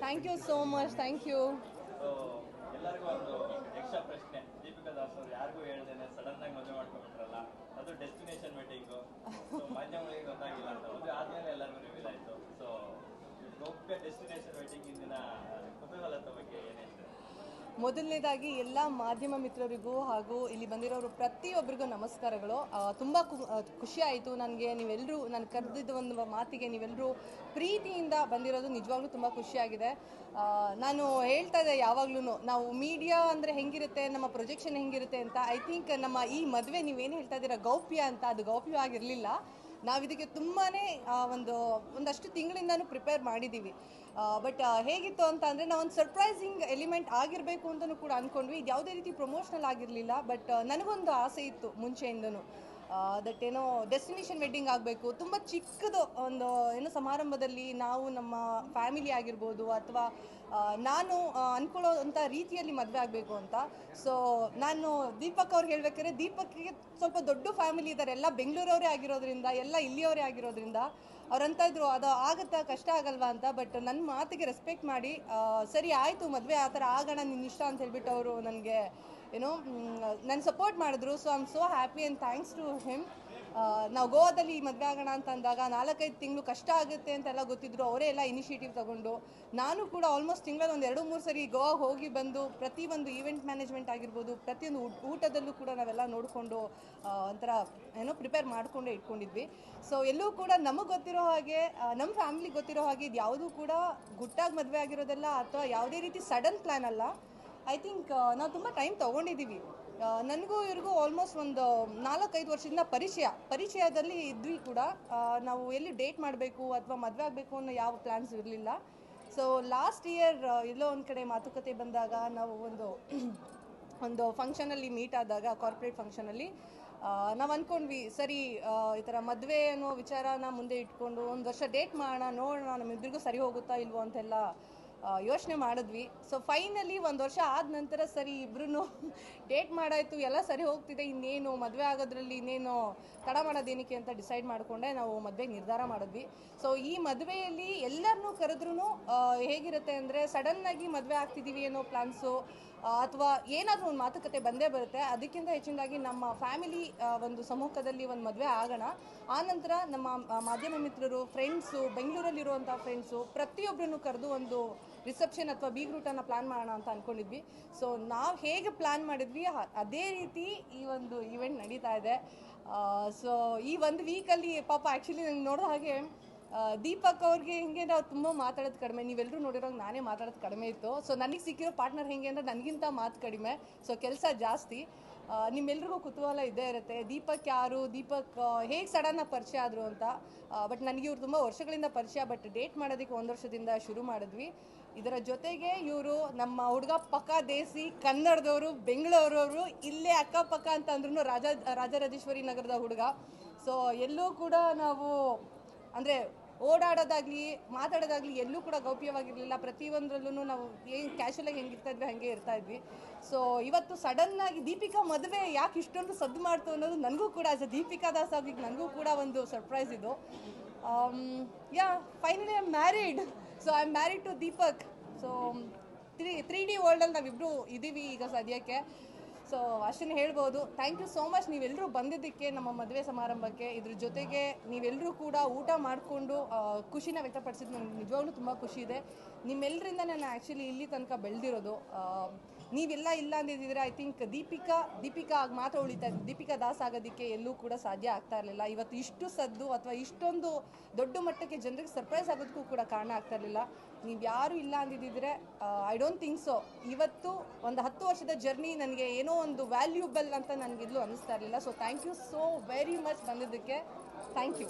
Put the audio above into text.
Thank you so much thank you ಎಲ್ಲರಿಗೂ ಒಂದು ಪ್ರಶ್ನೆ ದೀಪಿಕಾ ಯಾರಿಗೂ ಹೇಳ್ದೇನೆ ಸಡನ್ ಆಗಿ ಮದುವೆ ಮಾಡ್ಕೊಂಡ್ಬಿಟ್ರಲ್ಲ ಅದು ಡೆಸ್ಟಿನೇಷನ್ ಮೀಟಿಂಗು ಮಾಧ್ಯಮಗಳಿಗೆ ಗೊತ್ತಾಗಿಲ್ಲ ಅಂತ ಆದ್ಮೇಲೆ ಎಲ್ಲರಿಗೂ ರಿವೀಲ್ ಆಯ್ತು ಸೊ ಗೌಪ್ಯ ಡೆಸ್ಟಿನೇಷನ್ ಮೀಟಿಂಗ್ ಇಂದಿನ ಕುತೂಹಲದ ಬಗ್ಗೆ ಮೊದಲನೇದಾಗಿ ಎಲ್ಲ ಮಾಧ್ಯಮ ಮಿತ್ರರಿಗೂ ಹಾಗೂ ಇಲ್ಲಿ ಬಂದಿರೋರು ಪ್ರತಿಯೊಬ್ಬರಿಗೂ ನಮಸ್ಕಾರಗಳು. ತುಂಬ ಖುಷಿ ಆಯಿತು. ನನಗೆ ನೀವೆಲ್ಲರೂ ನಾನು ಕರೆದಿದ್ದ ಒಂದು ಮಾತಿಗೆ ನೀವೆಲ್ಲರೂ ಪ್ರೀತಿಯಿಂದ ಬಂದಿರೋದು ನಿಜವಾಗ್ಲೂ ತುಂಬ ಖುಷಿಯಾಗಿದೆ ನಾನು ಹೇಳ್ತಾ ಇದ್ದೆ ಯಾವಾಗ್ಲೂ ನಾವು ಮೀಡಿಯಾ ಅಂದರೆ ಹೆಂಗಿರುತ್ತೆ, ನಮ್ಮ ಪ್ರೊಜೆಕ್ಷನ್ ಹೆಂಗಿರುತ್ತೆ ಅಂತ. ಐ ಥಿಂಕ್ ನಮ್ಮ ಈ ಮದುವೆ ನೀವೇನು ಹೇಳ್ತಾ ಇದ್ದೀರಾ, ಗೌಪ್ಯ ಅಂತ, ಅದು ಗೌಪ್ಯವಾಗಿರಲಿಲ್ಲ ನಾವು ಇದಕ್ಕೆ ತುಂಬಾ ಒಂದು, ಒಂದಷ್ಟು ತಿಂಗಳಿಂದನೂ ಪ್ರಿಪೇರ್ ಮಾಡಿದ್ದೀವಿ ಬಟ್ ಹೇಗಿತ್ತು ಅಂತ ಅಂದರೆ ನಾವು ಒಂದು ಸರ್ಪ್ರೈಸಿಂಗ್ ಎಲಿಮೆಂಟ್ ಆಗಿರಬೇಕು ಅಂತಲೂ ಕೂಡ ಅಂದ್ಕೊಂಡ್ವಿ ಇದು ಯಾವುದೇ ರೀತಿ ಪ್ರಮೋಷನಲ್ ಆಗಿರಲಿಲ್ಲ ಬಟ್ ನನಗೊಂದು ಆಸೆ ಇತ್ತು ಮುಂಚೆಯಿಂದನೂ. ದಟ್ ಏನೋ ಡೆಸ್ಟಿನೇಷನ್ ವೆಡ್ಡಿಂಗ್ ಆಗಬೇಕು. ತುಂಬ ಚಿಕ್ಕದು ಒಂದು, ಏನೋ, ಸಮಾರಂಭದಲ್ಲಿ ನಾವು ನಮ್ಮ ಫ್ಯಾಮಿಲಿ ಆಗಿರ್ಬೋದು ಅಥವಾ ನಾನು ಅಂದ್ಕೊಳ್ಳೋ ರೀತಿಯಲ್ಲಿ ಮದುವೆ ಆಗಬೇಕು ಅಂತ. ಸೊ ನಾನು ದೀಪಕ್ ಅವ್ರಿಗೆ ಹೇಳ್ಬೇಕಾದ್ರೆ ದೀಪಕ್ಗೆ ಸ್ವಲ್ಪ ದೊಡ್ಡ ಫ್ಯಾಮಿಲಿ ಇದ್ದಾರೆ ಎಲ್ಲ ಬೆಂಗಳೂರವರೇ ಆಗಿರೋದ್ರಿಂದ, ಎಲ್ಲ ಇಲ್ಲಿಯವರೇ ಆಗಿರೋದ್ರಿಂದ ಅವ್ರಂತ ಇದ್ರು, ಅದು ಆಗುತ್ತಾ, ಕಷ್ಟ ಆಗಲ್ವಾ ಅಂತ. ಬಟ್ ನನ್ನ ಮಾತಿಗೆ ರೆಸ್ಪೆಕ್ಟ್ ಮಾಡಿ ಸರಿ, ಆಯಿತು ಮದುವೆ, ಆ ಥರ ಆಗೋಣ ನಿನ್ನ ಇಷ್ಟ ಅಂತ ಹೇಳ್ಬಿಟ್ಟು ಅವರು ನನಗೆ ಏನೋ ನನ್ನ ಸಪೋರ್ಟ್ ಮಾಡಿದ್ರು so I'm so happy and thanks to him ನಾವು ಗೋವಾದಲ್ಲಿ ಮದುವೆ ಆಗೋಣ ಅಂತ ಅಂದಾಗ ನಾಲ್ಕೈದು ತಿಂಗಳು ಕಷ್ಟ ಆಗುತ್ತೆ ಅಂತೆಲ್ಲ ಗೊತ್ತಿದ್ರು, ಅವರೇ ಎಲ್ಲ ಇನಿಷಿಯೇಟಿವ್ ತಗೊಂಡು. ನಾನು ಕೂಡ ಆಲ್ಮೋಸ್ಟ್ ತಿಂಗಳಲ್ಲಿ ಒಂದು ಎರಡು, ಮೂರು ಸರಿ ಗೋವಾ ಹೋಗಿ ಬಂದು ಪ್ರತಿಯೊಂದು ಈವೆಂಟ್ ಮ್ಯಾನೇಜ್ಮೆಂಟ್ ಆಗಿರ್ಬೋದು, ಪ್ರತಿಯೊಂದು ಊಟ- ಊಟದಲ್ಲೂ ಕೂಡ ನಾವೆಲ್ಲ ನೋಡಿಕೊಂಡು ಒಂಥರ, ಏನೋ ಪ್ರಿಪೇರ್ ಮಾಡಿಕೊಂಡೇ ಇಟ್ಕೊಂಡಿದ್ವಿ. ಸೊ ಎಲ್ಲೂ ಕೂಡ ನಮಗೆ ಗೊತ್ತಿರೋ ಹಾಗೆ ನಮ್ಮ ಫ್ಯಾಮಿಲಿಗೆ ಗೊತ್ತಿರೋ ಹಾಗೆ ಇದು ಯಾವುದೂ ಕೂಡ ಗುಟ್ಟಾಗಿ ಮದುವೆ ಆಗಿರೋದಲ್ಲ ಅಥವಾ ಯಾವುದೇ ರೀತಿ ಸಡನ್ ಪ್ಲ್ಯಾನ್ ಅಲ್ಲ. ಐ ಥಿಂಕ್ ನಾವು ತುಂಬ ಟೈಮ್ ತೊಗೊಂಡಿದ್ದೀವಿ ನನಗೂ ಇವ್ರಿಗೂ ಆಲ್ಮೋಸ್ಟ್ ಒಂದು ನಾಲ್ಕೈದು ವರ್ಷದಿಂದ ಪರಿಚಯ. ಪರಿಚಯದಲ್ಲಿ ಇದ್ವಿ ಕೂಡ. ನಾವು ಎಲ್ಲಿ ಡೇಟ್ ಮಾಡಬೇಕು ಅಥವಾ ಮದುವೆ ಆಗಬೇಕು ಅನ್ನೋ ಯಾವ ಪ್ಲ್ಯಾನ್ಸ್ ಇರಲಿಲ್ಲ. ಸೊ ಲಾಸ್ಟ್ ಇಯರ್ ಎಲ್ಲೋ ಒಂದು ಕಡೆ ಮಾತುಕತೆ ಬಂದಾಗ ನಾವು ಒಂದು ಒಂದು ಫಂಕ್ಷನಲ್ಲಿ ಮೀಟ್ ಆದಾಗ ಕಾರ್ಪೊರೇಟ್ ಫಂಕ್ಷನಲ್ಲಿ ನಾವು ಅಂದ್ಕೊಂಡ್ವಿ ಸರಿ ಈ ಥರ ಮದುವೆ ಅನ್ನೋ ವಿಚಾರನ ಮುಂದೆ ಇಟ್ಕೊಂಡು ಒಂದು ವರ್ಷ ಡೇಟ್ ಮಾಡೋಣ, ನೋಡೋಣ ನಮ್ಮಿಬ್ಬರಿಗೂ ಸರಿ ಹೋಗುತ್ತಾ ಇಲ್ವೋ ಅಂತೆಲ್ಲ ಯೋಚನೆ ಮಾಡಿದ್ವಿ. ಸೊ ಫೈನಲಿ ಒಂದು ವರ್ಷ ಆದ ನಂತರ ಸರಿ ಇಬ್ರು ಡೇಟ್ ಮಾಡಾಯಿತು, ಎಲ್ಲ ಸರಿ ಹೋಗ್ತಿದೆ, ಇನ್ನೇನು ಮದುವೆ ಆಗೋದ್ರಲ್ಲಿ ಇನ್ನೇನು ತಡ ಮಾಡೋದೇನಕ್ಕೆ ಅಂತ ಡಿಸೈಡ್ ಮಾಡಿಕೊಂಡೆ, ನಾವು ಮದುವೆ ನಿರ್ಧಾರ ಮಾಡಿದ್ವಿ. ಸೊ ಈ ಮದುವೆಯಲ್ಲಿ ಎಲ್ಲರನ್ನೂ ಕರೆದ್ರೂ ಹೇಗಿರುತ್ತೆ ಅಂದರೆ ಸಡನ್ನಾಗಿ ಮದುವೆ ಆಗ್ತಿದ್ದೀವಿ ಅನ್ನೋ ಪ್ಲಾನ್ಸು ಅಥವಾ ಏನಾದರೂ ಒಂದು ಮಾತುಕತೆ ಬಂದೇ ಬರುತ್ತೆ, ಅದಕ್ಕಿಂತ ಹೆಚ್ಚಿನದಾಗಿ ನಮ್ಮ ಫ್ಯಾಮಿಲಿ ಒಂದು ಸಮೂಹದಲ್ಲಿ ಒಂದು ಮದುವೆ ಆಗೋಣ. ಆನಂತರ ನಮ್ಮ ಮಾಧ್ಯಮ ಮಿತ್ರರು ಫ್ರೆಂಡ್ಸು ಬೆಂಗಳೂರಲ್ಲಿರುವಂಥ ಫ್ರೆಂಡ್ಸು ಪ್ರತಿಯೊಬ್ಬರನ್ನು ಕರೆದು ಒಂದು ರಿಸೆಪ್ಷನ್ ಅಥವಾ ಬೀಗ್ರೂಟನ್ನು ಪ್ಲ್ಯಾನ್ ಮಾಡೋಣ ಅಂತ ಅಂದ್ಕೊಂಡಿದ್ವಿ ಸೊ ನಾವು ಹೇಗೆ ಪ್ಲ್ಯಾನ್ ಮಾಡಿದ್ವಿ ಅದೇ ರೀತಿ ಈ ಒಂದು ಈವೆಂಟ್ ನಡೀತಾ ಇದೆ. ಸೊ ಈ ಒಂದು ವೀಕಲ್ಲಿ ಪಾಪ ಆ್ಯಕ್ಚುಲಿ ನಂಗೆ ನೋಡಿದ ಹಾಗೆ ದೀಪಕ್ ಅವ್ರಿಗೆ ಹಿಂಗೆ ನಾವು ತುಂಬ ಮಾತಾಡೋದು ಕಡಿಮೆ. ನೀವೆಲ್ಲರೂ ನೋಡಿರೋಂಗೆ ನಾನೇ ಮಾತಾಡೋದು ಕಡಿಮೆ ಇತ್ತು. ಸೊ ನನಗೆ ಸಿಕ್ಕಿರೋ ಪಾರ್ಟ್ನರ್ ಹೆಂಗೆ ಅಂದರೆ ನನಗಿಂತ ಮಾತು ಕಡಿಮೆ. ಸೊ ಕೆಲಸ ಜಾಸ್ತಿ. ನಿಮ್ಮೆಲ್ರಿಗೂ ಕುತೂಹಲ ಇದ್ದೇ ಇರುತ್ತೆ. ದೀಪಕ್ ಯಾರು? ದೀಪಕ್ ಹೇಗೆ ಸಡನ್ನಾಗಿ ಪರಿಚಯ ಆದರು ಅಂತ? ಬಟ್ ನನಗೆ ಇವ್ರು ತುಂಬ ವರ್ಷಗಳಿಂದ ಪರಿಚಯ ಬಟ್ ಡೇಟ್ ಮಾಡೋದಕ್ಕೆ ಒಂದು ವರ್ಷದಿಂದ ಶುರು ಮಾಡಿದ್ವಿ. ಇದರ ಜೊತೆಗೆ ಇವರು ನಮ್ಮ ಹುಡುಗ ಪಕ್ಕ ದೇಸಿ ಕನ್ನಡದವರು, ಬೆಂಗಳೂರವರು, ಇಲ್ಲೇ ಅಕ್ಕಪಕ್ಕ ಅಂತ ಅಂದ್ರೂ ರಾಜ, ರಾಜರಾಜೇಶ್ವರಿ ನಗರದ ಹುಡುಗ. ಸೊ ಎಲ್ಲೂ ಕೂಡ ನಾವು, ಅಂದರೆ ಓಡಾಡೋದಾಗ್ಲಿ, ಮಾತಾಡೋದಾಗ್ಲಿ ಎಲ್ಲೂ ಕೂಡ ಗೌಪ್ಯವಾಗಿರಲಿಲ್ಲ. ಪ್ರತಿಯೊಂದರಲ್ಲೂ ನಾವು ಏನು ಕ್ಯಾಶುವಲಾಗಿ ಹೆಂಗೆ ಇರ್ತಾ ಇದ್ವಿ, ಹಾಗೆ ಇರ್ತಾ ಇದ್ವಿ. ಸೊ ಇವತ್ತು ಸಡನ್ನಾಗಿ ದೀಪಿಕಾ ಮದುವೆ ಯಾಕೆ ಇಷ್ಟೊಂದು ಸದ್ದು ಮಾಡ್ತು ಅನ್ನೋದು ನನಗೂ ಕೂಡ ಆಸ್ ಅ ದೀಪಿಕಾ ದಾಸ್ ಆಗಿ ನನಗೂ ಕೂಡ ಒಂದು ಸರ್ಪ್ರೈಸ್ ಇದು. Yeah finally I married so I am married to Deepak so three three D ವರ್ಲ್ಡಲ್ಲಿ ನಾವಿಬ್ಬರು ಇದ್ದೀವಿ ಈಗ ಸದ್ಯಕ್ಕೆ. ಸೊ ಅಷ್ಟನ್ನು ಹೇಳ್ಬೋದು. ಥ್ಯಾಂಕ್ ಯು ಸೋ ಮಚ್ ನೀವೆಲ್ಲರೂ ಬಂದಿದ್ದಕ್ಕೆ, ನಮ್ಮ ಮದುವೆ ಸಮಾರಂಭಕ್ಕೆ, ಇದ್ರ ಜೊತೆಗೆ ನೀವೆಲ್ಲರೂ ಕೂಡ ಊಟ ಮಾಡಿಕೊಂಡು ಖುಷಿನ ವ್ಯಕ್ತಪಡಿಸಿದ್ದು ನನಗೆ ನಿಜವಾಗ್ಲೂ ತುಂಬ ಖುಷಿ ಇದೆ. ನಿಮ್ಮೆಲ್ಲರಿಂದ ನಾನು ಆ್ಯಕ್ಚುಲಿ ಇಲ್ಲಿ ತನಕ ಬೆಳೆದಿರೋದು. ನೀವೆಲ್ಲ ಇಲ್ಲ ಅಂದಿದ್ದಿದ್ರೆ ಐ ಥಿಂಕ್ ದೀಪಿಕಾ ದೀಪಿಕಾ ಆಗಿ ಮಾತ್ರ ಉಳಿತಾ ದೀಪಿಕಾ ದಾಸ್ ಆಗೋದಕ್ಕೆ ಎಲ್ಲೂ ಕೂಡ ಸಾಧ್ಯ ಆಗ್ತಾ ಇರಲಿಲ್ಲ. ಇವತ್ತು ಇಷ್ಟು ಸದ್ದು ಅಥವಾ ಇಷ್ಟೊಂದು ದೊಡ್ಡ ಮಟ್ಟಕ್ಕೆ ಜನರಿಗೆ ಸರ್ಪ್ರೈಸ್ ಆಗೋದಕ್ಕೂ ಕೂಡ ಕಾರಣ ಆಗ್ತಾ ಇರಲಿಲ್ಲ. ನೀವು ಯಾರು ಇಲ್ಲ ಅಂದಿದ್ದಿದ್ರೆ ಐ ಡೋಂಟ್ ಥಿಂಕ್ ಸೊ ಇವತ್ತು ಒಂದು ಹತ್ತು ವರ್ಷದ ಜರ್ನಿ ನನಗೆ ಏನೋ ಒಂದು ವ್ಯಾಲ್ಯೂಬಲ್ ಅಂತ ನನಗಿದ್ಲು ಅನ್ನಿಸ್ತಾ ಇರಲಿಲ್ಲ. So thank you so very much ಬಂದಿದ್ದಕ್ಕೆ. Thank you